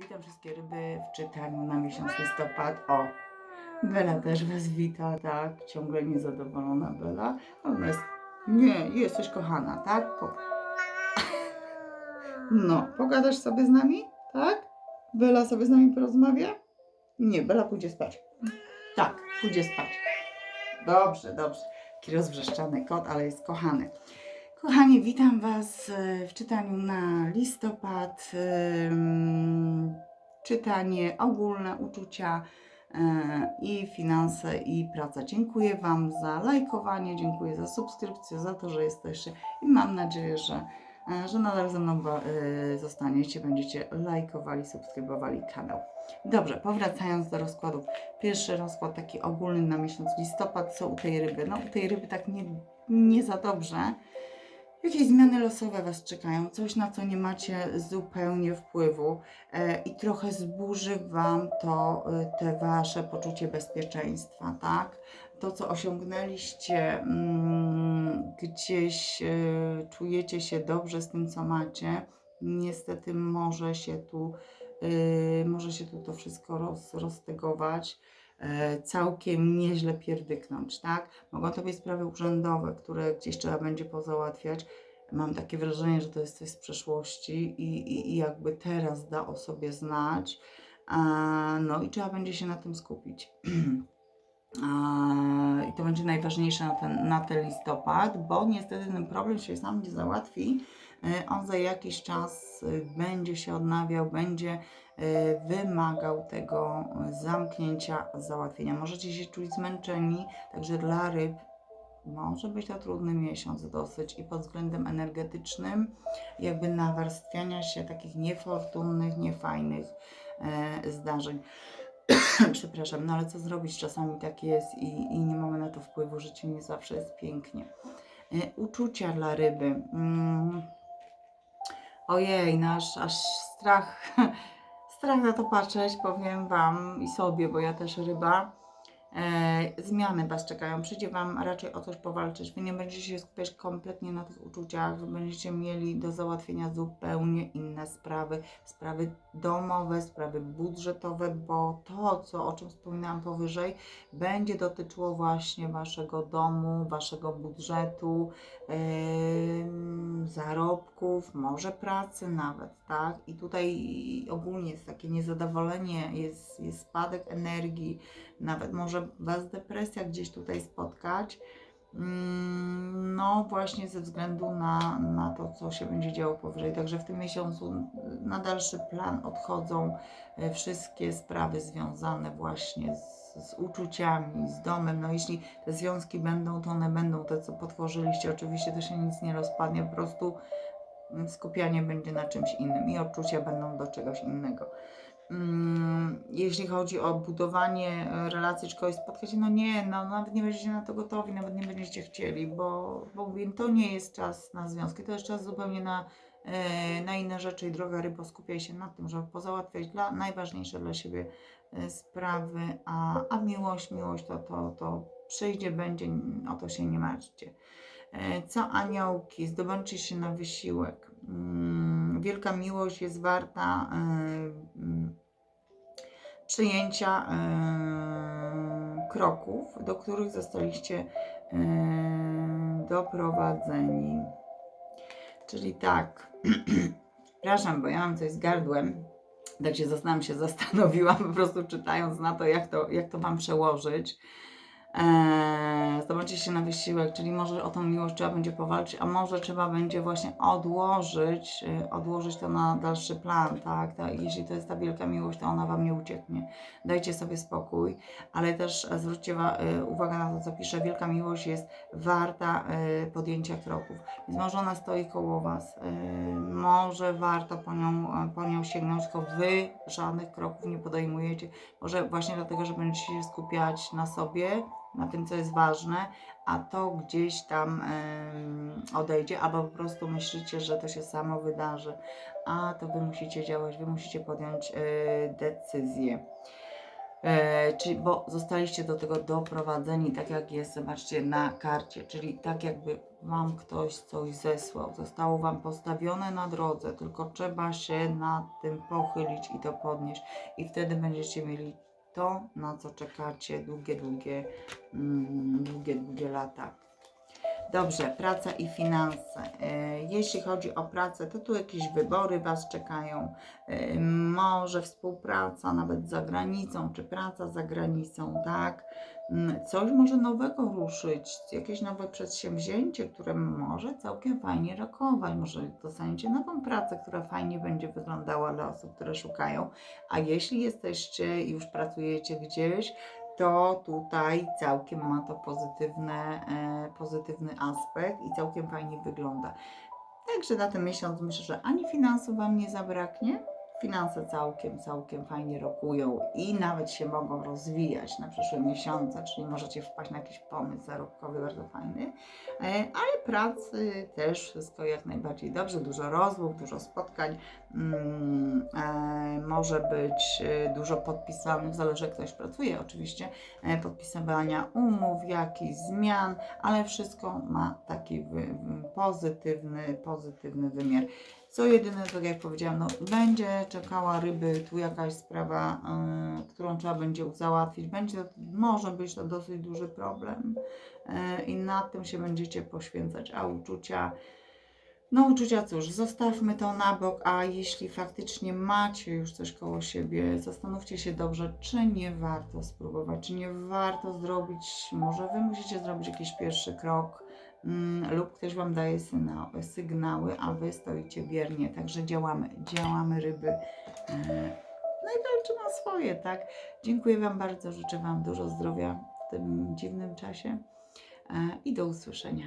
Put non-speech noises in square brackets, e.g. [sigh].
Witam wszystkie ryby w czytaniu na miesiąc listopad. O, Bela też Was wita, tak? Ciągle niezadowolona Bela. Natomiast nie, jesteś kochana, tak? Po... No, pogadasz sobie z nami, tak? Bela sobie z nami porozmawia? Nie, Bela pójdzie spać. Tak, pójdzie spać. Dobrze, dobrze. Taki rozwrzeszczany kot, ale jest kochany. Kochani, witam Was e, w czytaniu na listopad. Czytanie ogólne, uczucia e, i finanse i praca. Dziękuję Wam za lajkowanie, dziękuję za subskrypcję, za to, że jesteście i mam nadzieję, że, e, że nadal ze mną zostaniecie, będziecie lajkowali, subskrybowali kanał. Dobrze, powracając do rozkładów. Pierwszy rozkład taki ogólny na miesiąc listopad, co u tej ryby? No u tej ryby tak nie, nie za dobrze. Jakieś zmiany losowe Was czekają, coś na co nie macie zupełnie wpływu e, i trochę zburzy Wam to e, te Wasze poczucie bezpieczeństwa, tak? To, co osiągnęliście, mm, gdzieś e, czujecie się dobrze z tym, co macie, niestety może się tu, może się tu to wszystko roz, całkiem nieźle pierdyknąć, tak? Mogą to być sprawy urzędowe, które gdzieś trzeba będzie pozałatwiać. Mam takie wrażenie, że to jest coś z przeszłości i, i, i jakby teraz da o sobie znać. A, no i trzeba będzie się na tym skupić. [clears throat] I to będzie najważniejsze na ten, na ten listopad, bo niestety ten problem się sam nie załatwi. E, On za jakiś czas e, będzie się odnawiał, będzie e, wymagał tego zamknięcia, załatwienia. Możecie się czuć zmęczeni, także dla ryb może być to trudny miesiąc dosyć i pod względem energetycznym, jakby nawarstwiania się takich niefortunnych, niefajnych zdarzeń. [coughs] Przepraszam, no ale co zrobić? Czasami tak jest i, i nie mamy na to wpływu. Życie nie zawsze jest pięknie. Uczucia dla ryby. Mm. Ojej, nasz aż strach, [laughs] strach na to patrzeć, powiem Wam i sobie, bo ja też ryba. E, zmiany Was czekają. Przyjdzie Wam raczej o coś powalczyć. Wy nie będziecie się skupiać kompletnie na tych uczuciach. Wy będziecie mieli do załatwienia zupełnie inne sprawy. Sprawy domowe, sprawy budżetowe, bo to, co, o czym wspominałam powyżej, będzie dotyczyło właśnie Waszego domu, Waszego budżetu, zarobków, może pracy nawet, tak? I tutaj ogólnie jest takie niezadowolenie, jest, jest spadek energii, nawet może Was depresja gdzieś tutaj spotkać. Mm, No, właśnie ze względu na, na to, co się będzie działo powyżej. Także w tym miesiącu na dalszy plan odchodzą e, wszystkie sprawy związane właśnie z, z uczuciami, z domem. No, jeśli te związki będą, to one będą te, co potworzyliście. Oczywiście to się nic nie rozpadnie, po prostu mm, skupianie będzie na czymś innym i odczucia będą do czegoś innego. Mm, jeśli chodzi o budowanie e, relacji czy kogoś spotkacie, no nie, no nawet nie będziecie na to gotowi, nawet nie będziecie chcieli, bo, bo mówię, to nie jest czas na związki, to jest czas zupełnie na, e, na inne rzeczy i droga rybo skupiaj się na tym, żeby pozałatwiać dla, najważniejsze dla siebie e, sprawy, a, a miłość, miłość to, to, to przyjdzie, będzie, o to się nie martwcie. Co aniołki, zdobądźcie się na wysiłek. Mm, Wielka miłość jest warta mm, przyjęcia e, kroków, do których zostaliście e, doprowadzeni. Czyli tak, [clears throat] przepraszam, bo ja mam coś z gardłem, tak się zastanawiam, się zastanowiłam po prostu czytając na to, jak to, jak to Wam przełożyć. Eee, zobaczcie się na wysiłek, czyli może o tą miłość trzeba będzie powalczyć, a może trzeba będzie właśnie odłożyć, e, odłożyć to na dalszy plan, tak? Ta, jeśli to jest ta wielka miłość, to ona Wam nie ucieknie. Dajcie sobie spokój, ale też zwróćcie e, uwagę na to, co pisze. Wielka miłość jest warta e, podjęcia kroków. Więc może ona stoi koło Was, może warto po nią, po nią sięgnąć, tylko Wy żadnych kroków nie podejmujecie. Może właśnie dlatego, że będziecie się skupiać na sobie, na tym, co jest ważne, a to gdzieś tam odejdzie, albo po prostu myślicie, że to się samo wydarzy, a to wy musicie działać, wy musicie podjąć e, decyzję. E, czyli, bo zostaliście do tego doprowadzeni, tak jak jest, zobaczcie, na karcie, czyli tak jakby Wam ktoś coś zesłał, zostało Wam postawione na drodze, tylko trzeba się nad tym pochylić i to podnieść i wtedy będziecie mieli to, na co czekacie długie, długie, mm, długie, długie lata. Dobrze, praca i finanse. E, Jeśli chodzi o pracę, to tu jakieś wybory Was czekają. E, Może współpraca nawet za granicą, czy praca za granicą, tak? Mm, Coś może nowego ruszyć, jakieś nowe przedsięwzięcie, które może całkiem fajnie rokować. Może dostaniecie nową pracę, która fajnie będzie wyglądała dla osób, które szukają. A jeśli jesteście i już pracujecie gdzieś, to tutaj całkiem ma to pozytywne, e, pozytywny aspekt i całkiem fajnie wygląda. Także na ten miesiąc myślę, że ani finansów Wam nie zabraknie. Finanse całkiem, całkiem fajnie rokują i nawet się mogą rozwijać na przyszłe miesiące, czyli możecie wpaść na jakiś pomysł zarobkowy bardzo fajny, E, ale pracy też wszystko jak najbardziej dobrze, dużo rozmów, dużo spotkań, mm, e, może być e, dużo podpisanych, zależy jak ktoś pracuje oczywiście, podpisywania umów, jakichś zmian, ale wszystko ma taki pozytywny, pozytywny wymiar. Co jedyne, tak jak powiedziałam, no, będzie czekała ryby, tu jakaś sprawa, y, którą trzeba będzie załatwić. Będzie, może być to dosyć duży problem y, i nad tym się będziecie poświęcać. A uczucia, no uczucia cóż, zostawmy to na bok, a jeśli faktycznie macie już coś koło siebie, zastanówcie się dobrze, czy nie warto spróbować, czy nie warto zrobić, może Wy musicie zrobić jakiś pierwszy krok, lub ktoś Wam daje sygnały, a Wy stoicie biernie. Także działamy, działamy ryby. E, No i walczymy swoje, tak? Dziękuję Wam bardzo, życzę Wam dużo zdrowia w tym dziwnym czasie e, i do usłyszenia.